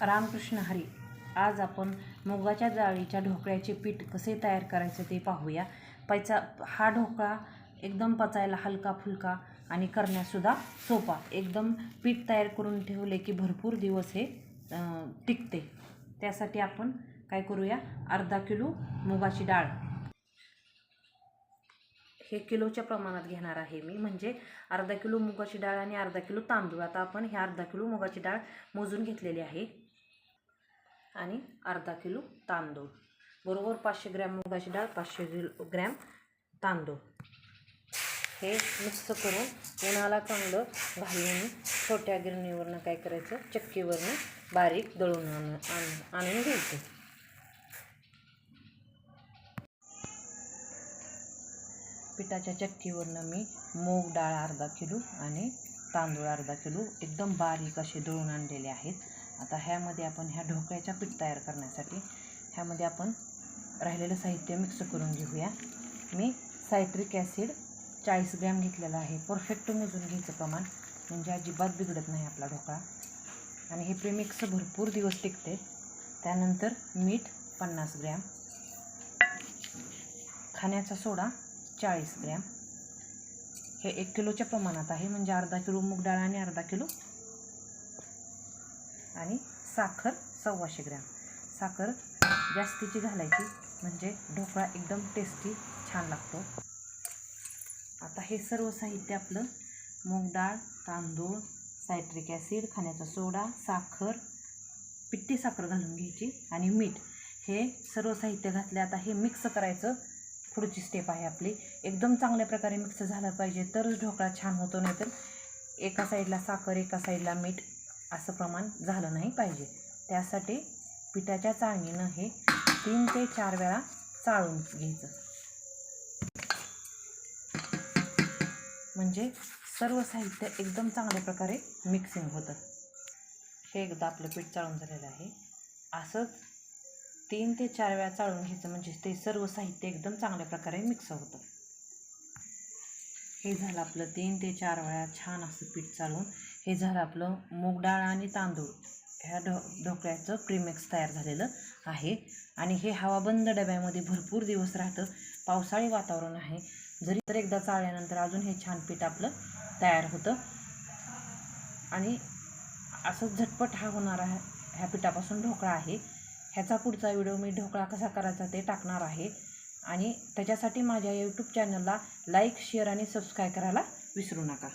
रामकृष्ण हरी. आज आपण मुगाच्या डाळीच्या ढोकळ्याचे पीठ कसे तयार करायचे ते पाहूया. पैचा हा ढोकळा एकदम पचायला हलका फुलका आणि करण्यासुद्धा सोपा. एकदम पीठ तयार करून ठेवले की भरपूर दिवस हे टिकते. त्यासाठी आपण काय करूया? अर्धा किलो मुगाची डाळ. हे किलोच्या प्रमाणात घेणार आहे मी. म्हणजे अर्धा किलो मुगाची डाळ आणि अर्धा किलो तांदूळ. आता आपण हे अर्धा किलो मुगाची डाळ मोजून घेतलेली आहे. आणि अर्धा किलो तांदूळ. बरोबर पाचशे ग्रॅम मुगाची डाळ पाचशे किलो ग्रॅम तांदूळ. हे मिक्स करून उन्हाला चांगलं घालून छोट्या गिरणीवरनं काय करायचं? चक्कीवरनं बारीक दळून आण आण- आणून घ्यायचं. पिठाच्या चक्कीवरनं मी मूग डाळ अर्धा किलो आणि तांदूळ अर्धा किलो एकदम बारीक असे दळून आणलेले आहेत. आता ह्यामध्ये आपण ह्या ढोकळ्याच्या पीठ तयार करण्यासाठी ह्यामध्ये आपण राहिलेलं साहित्य मिक्स करून घेऊया. मी सायट्रिक ॲसिड चाळीस ग्रॅम घेतलेला आहे. परफेक्ट मोजून घ्यायचं प्रमाण म्हणजे अजिबात बिघडत नाही आपला ढोकळा. आणि हे प्रेमिक्स भरपूर दिवस टिकते. त्यानंतर मीठ पन्नास ग्रॅम. खाण्याचा सोडा चाळीस ग्रॅम. हे एक किलोच्या प्रमाणात आहे. म्हणजे अर्धा किलो मूग डाळ आणि अर्धा किलो आणि साखर सव्वाशे ग्रॅम. साखर जास्तीची घालायची म्हणजे ढोकळा एकदम टेस्टी छान लागतो. आता हे सर्व साहित्य आपलं मूग डाळ तांदूळ सायट्रिक ॲसिड खाण्याचा सोडा साखर पिट्टी साखर घालून घ्यायची आणि मीठ. हे सर्व साहित्य घातले आता हे मिक्स करायचं. पुढची स्टेप आहे आपली. एकदम चांगल्या प्रकारे मिक्स झालं पाहिजे तरच ढोकळा छान होतो नाही तर एका साईडला साखर एका साईडला मीठ. असं प्रमाण झालं नाही पाहिजे. त्यासाठी पिठाच्या चाळणीनं हे तीन ते चार वेळा चाळून घ्यायचं. म्हणजे सर्व साहित्य एकदम चांगल्या प्रकारे मिक्सिंग होतं. हे एकदा आपलं पीठ चाळून झालेलं आहे. असंच तीन ते चार वेळा चाळून घ्यायचं म्हणजे ते सर्व साहित्य एकदम चांगल्या प्रकारे मिक्स होतं. हे झालं आपलं तीन ते चार वेळा छान असं पीठ चालून हे झालं आपलं मूग डाळ आणि तांदूळ. ह्या ढो ढोकळ्याचं प्रीमिक्स तयार झालेलं आहे. आणि हे हवाबंद डब्यामध्ये भरपूर दिवस राहतं. पावसाळी वातावरण आहे. जरी तर एकदा चाळल्यानंतर अजून हे छान पीठ आपलं तयार होतं. आणि असं झटपट हा होणारा ह्या पिठापासून ढोकळा आहे. ह्याचा पुढचा व्हिडिओ मी ढोकळा कसा करायचा ते टाकणार आहे. आणि त्याच्यासाठी माझ्या यूट्यूब चॅनलला लाईक शेअर आणि सबस्क्राईब करायला विसरू नका.